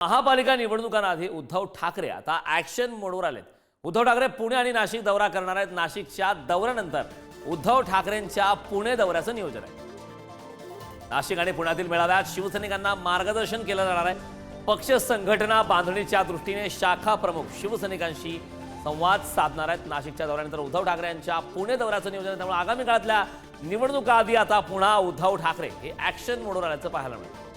महापालिका निवडणुकांआधी उद्धव ठाकरे आता ऍक्शन मोडवर आलेत. उद्धव ठाकरे पुणे आणि नाशिक दौरा करणार आहेत. नाशिकच्या दौऱ्यानंतर उद्धव ठाकरेंच्या पुणे दौऱ्याचं नियोजन आहे. नाशिक आणि पुण्यातील मेळाव्यात शिवसैनिकांना मार्गदर्शन केलं जाणार आहे. पक्ष संघटना बांधणीच्या दृष्टीने शाखा प्रमुख शिवसैनिकांशी संवाद साधणार आहेत. नाशिकच्या दौऱ्यानंतर उद्धव ठाकरे यांच्या पुणे दौऱ्याचं नियोजन आहे. त्यामुळे आगामी काळातल्या निवडणुका आधी आता पुन्हा उद्धव ठाकरे हे ऍक्शन मोडवर आल्याचं पाहायला मिळतं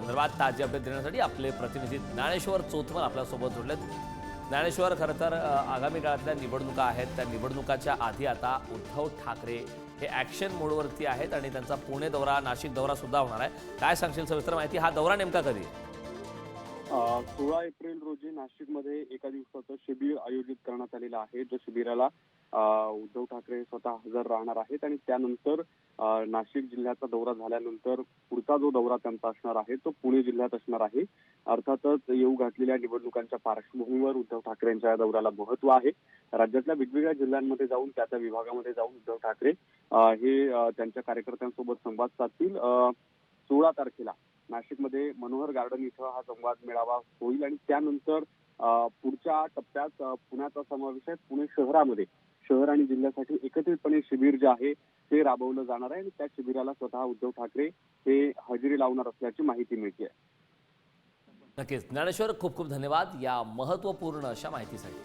संदर्भात ताजी अपडेट देण्यासाठी आपले प्रतिनिधी ज्ञानेश्वर चोथमल आपल्यासोबत जोडलेत. ज्ञानेश्वर खरं तर आगामी काळातल्या निवडणुका आहेत. त्या निवडणुकाच्या आधी आता उद्धव ठाकरे हे ॲक्शन मोडवरती आहेत आणि त्यांचा पुणे दौरा नाशिक दौरा सुद्धा होणार आहे. काय सांगशील सविस्तर माहिती? हा दौरा नेमका कधी सोळा एप्रिल रोजी नाशिकमध्ये एका दिवसाचं शिबिर आयोजित करण्यात आलेलं आहे जो शिबिराला उद्धव ठाकरे स्वतः हजर राहणार आहेत आणि त्यानंतर नाशिक जिल्ह्याचा दौरा झाल्यानंतर पुढचा जो दौरा त्यांचा असणार आहे तो पुणे जिल्ह्यात असणार आहे. अर्थातच येऊ घातलेल्या निवडणुकांच्या पार्श्वभूमीवर उद्धव ठाकरेंच्या या दौऱ्याला महत्त्व आहे. राज्यातल्या वेगवेगळ्या जिल्ह्यांमध्ये जाऊन त्या त्या विभागामध्ये जाऊन उद्धव ठाकरे हे त्यांच्या कार्यकर्त्यांसोबत संवाद साधतील. सोळा तारखेला नाशिकमध्ये मनोहर गार्डन इथं हा संवाद मेळावा होईल आणि त्यानंतर पुढच्या टप्प्यात पुण्याचा समावेश आहे. पुणे शहरामध्ये शहर आणि जिल्ह्यासाठी एकत्रितपणे शिबिर जे आहे ते राबवलं जाणार आहे आणि त्या शिबिराला स्वतः उद्धव ठाकरे हे हजेरी लावणार असल्याची माहिती मिळते नक्कीच. ज्ञानेश्वर खूप खूप धन्यवाद या महत्त्वपूर्ण अशा माहितीसाठी.